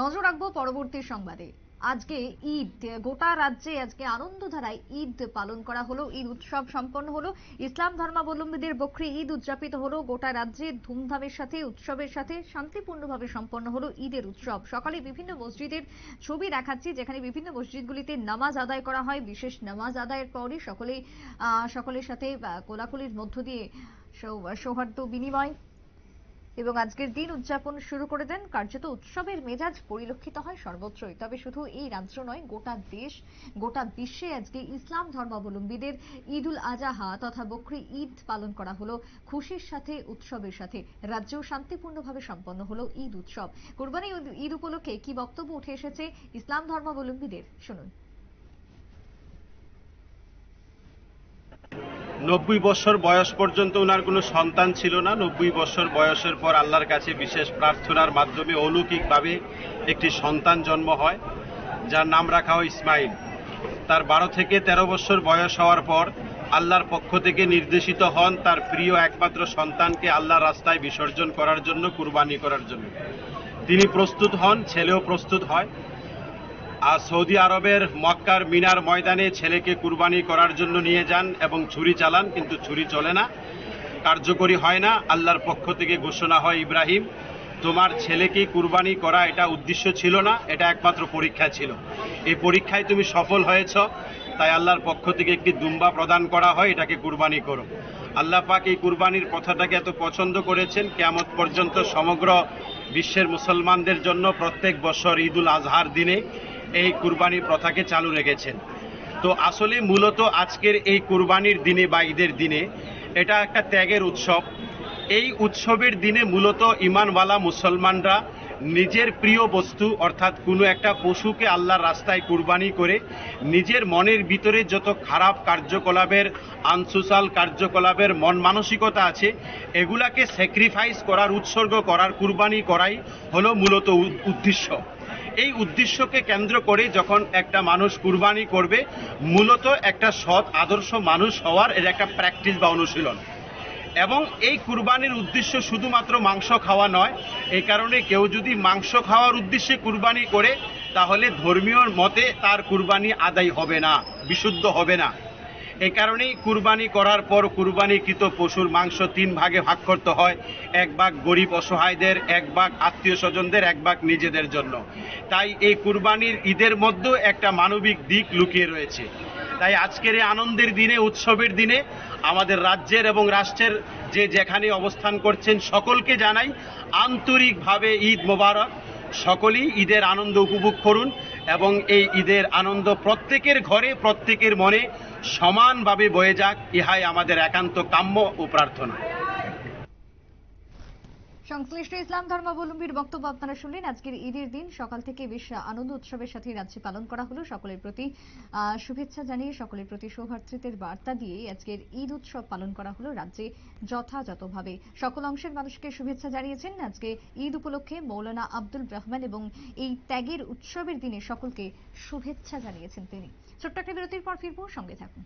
নজর রাখব পরবর্তী সংবাদে। আজকে ঈদ, গোটা রাজ্যে আজকে আনন্দধারায় ঈদ পালন করা হলো, ঈদ উৎসব সম্পন্ন হলো, ইসলাম ধর্মাবলম্বীদের বকরি ঈদ উদযাপিত হলো, গোটা রাজ্যে ধুমধামের সাথে, উৎসবের সাথে শান্তিপূর্ণভাবে সম্পন্ন হলো ঈদের উৎসব। সকালে বিভিন্ন মসজিদের ছবি দেখাচ্ছি, যেখানে বিভিন্ন মসজিদগুলিতে নামাজ আদায় করা হয়। বিশেষ নামাজ আদায়ের পরই সকলেই সকলের সাথে কোলাকুলির মধ্য দিয়ে সৌহার্দ্য বিনিময় এবং আজকের দিন উদযাপন শুরু করে দেন কার্যত উৎসবের মেজাজ পরিলক্ষিত হয় সর্বত্রই। তবে শুধু এই রাজ্য নয়, গোটা দেশ, গোটা বিশ্বে আজকে ইসলাম ধর্মাবলম্বীদের ঈদ উল আজাহা তথা বকরি ঈদ পালন করা হলো। খুশির সাথে, উৎসবের সাথে রাজ্যেও শান্তিপূর্ণভাবে সম্পন্ন হলো ঈদ উৎসব। কোরবানি ঈদ- ঈদ উপলক্ষে কি বক্তব্য উঠে এসেছে ইসলাম ধর্মাবলম্বীদের? শুনুন। নব্বই বছর বয়স পর্যন্ত ওনার কোনো সন্তান ছিল না। নব্বই বছর বয়সের পর আল্লাহর কাছে বিশেষ প্রার্থনার মাধ্যমে অলৌকিকভাবে একটি সন্তান জন্ম হয়, যার নাম রাখা হয় ইসমাইল। তার বারো থেকে ১৩ বছর বয়স হওয়ার পর আল্লাহর পক্ষ থেকে নির্দেশিত হন তার প্রিয় একমাত্র সন্তানকে আল্লাহর রাস্তায় বিসর্জন করার জন্য, কুরবানি করার জন্য। তিনি প্রস্তুত হন, ছেলেও প্রস্তুত হয়। আর সৌদি আরবের মক্কার মিনার ময়দানে ছেলেকে কুরবানি করার জন্য নিয়ে যান এবং ছুরি চালান, কিন্তু ছুরি চলে না। কার্যকরী হয় না, আল্লাহর পক্ষ থেকে ঘোষণা হয়, ইব্রাহিম, তোমার ছেলেকে কুরবানি করা এটা উদ্দেশ্য ছিল না, এটা একমাত্র পরীক্ষা ছিল। এই পরীক্ষায় তুমি সফল হয়েছ, তাই আল্লাহর পক্ষ থেকে একটি দুম্বা প্রদান করা হয়, এটাকে কুরবানি করো। আল্লাহ পাক এই কুরবানির কথাটাকে এত পছন্দ করেছেন, কেয়ামত পর্যন্ত সমগ্র বিশ্বের মুসলমানদের জন্য প্রত্যেক বছর ঈদুল আজহার দিনে এই কুরবানি প্রথাকে চালু রেখেছেন। তো আসলে মূলত আজকের এই কুরবানির দিনে বা ঈদের দিনে এটা একটা ত্যাগের উৎসব। এই উৎসবের দিনে মূলত ইমানওয়ালা মুসলমানরা নিজের প্রিয় বস্তু, অর্থাৎ কোনো একটা পশুকে আল্লাহর রাস্তায় কুরবানি করে নিজের মনের ভিতরে যত খারাপ কার্যকলাপের, আনসুসাল কার্যকলাপের মন মানসিকতা আছে, এগুলাকে স্যাক্রিফাইস করার, উৎসর্গ করার, কুরবানি করাই হলো মূলত উদ্দেশ্য। এই উদ্দেশ্যকে কেন্দ্র করে যখন একটা মানুষ কুরবানি করবে, মূলত একটা সৎ, আদর্শ মানুষ হওয়ার এর একটা প্র্যাকটিস বা অনুশীলন। এবং এই কুরবানির উদ্দেশ্য শুধুমাত্র মাংস খাওয়া নয়, এই কারণে কেউ যদি মাংস খাওয়ার উদ্দেশ্যে কুরবানি করে, তাহলে ধর্মীয় মতে তার কুরবানি আদায় হবে না, বিশুদ্ধ হবে না। এই কারণেই কুরবানি করার পর কুরবানিকৃত পশুর মাংস তিন ভাগে ভাগ করতে হয়, এক ভাগ গরিব অসহায়দের, এক ভাগ আত্মীয় স্বজনদের, এক ভাগ নিজেদের জন্য। তাই এই কুরবানির ঈদের মধ্যেও একটা মানবিক দিক লুকিয়ে রয়েছে। তাই আজকের এই আনন্দের দিনে, উৎসবের দিনে আমাদের রাজ্যের এবং রাষ্ট্রের যে যেখানে অবস্থান করছেন সকলকে জানাই আন্তরিকভাবে ঈদ মোবারক। সকলেই ঈদের আনন্দ উপভোগ করুন এবং এই ঈদের আনন্দ প্রত্যেকের ঘরে, প্রত্যেকের মনে সমানভাবে বয়ে যাক ইহাই আমাদের একান্ত কাম্য ও প্রার্থনা। সংশ্লিষ্ট ইসলাম ধর্মাবলম্বীর বক্তব্য আপনারা শুনলেন। আজকের ঈদের দিন সকাল থেকে বেশ আনন্দ উৎসবের সাথে রাজ্যে পালন করা হলো। সকলের প্রতি শুভেচ্ছা জানিয়ে সকলের প্রতি সৌভাতৃত্বের বার্তা দিয়ে আজকের ঈদ উৎসব পালন করা হলো রাজ্যে যথাযথভাবে। সকল অংশের মানুষকে শুভেচ্ছা জানিয়েছেন। আজকে ঈদ উপলক্ষে মৌলানা আব্দুল রহমান এবং এই ত্যাগের উৎসবের দিনে সকলকে শুভেচ্ছা জানিয়েছেন তিনি। ছোট্ট একটা বিরতির পর ফিরবো, সঙ্গে থাকুন।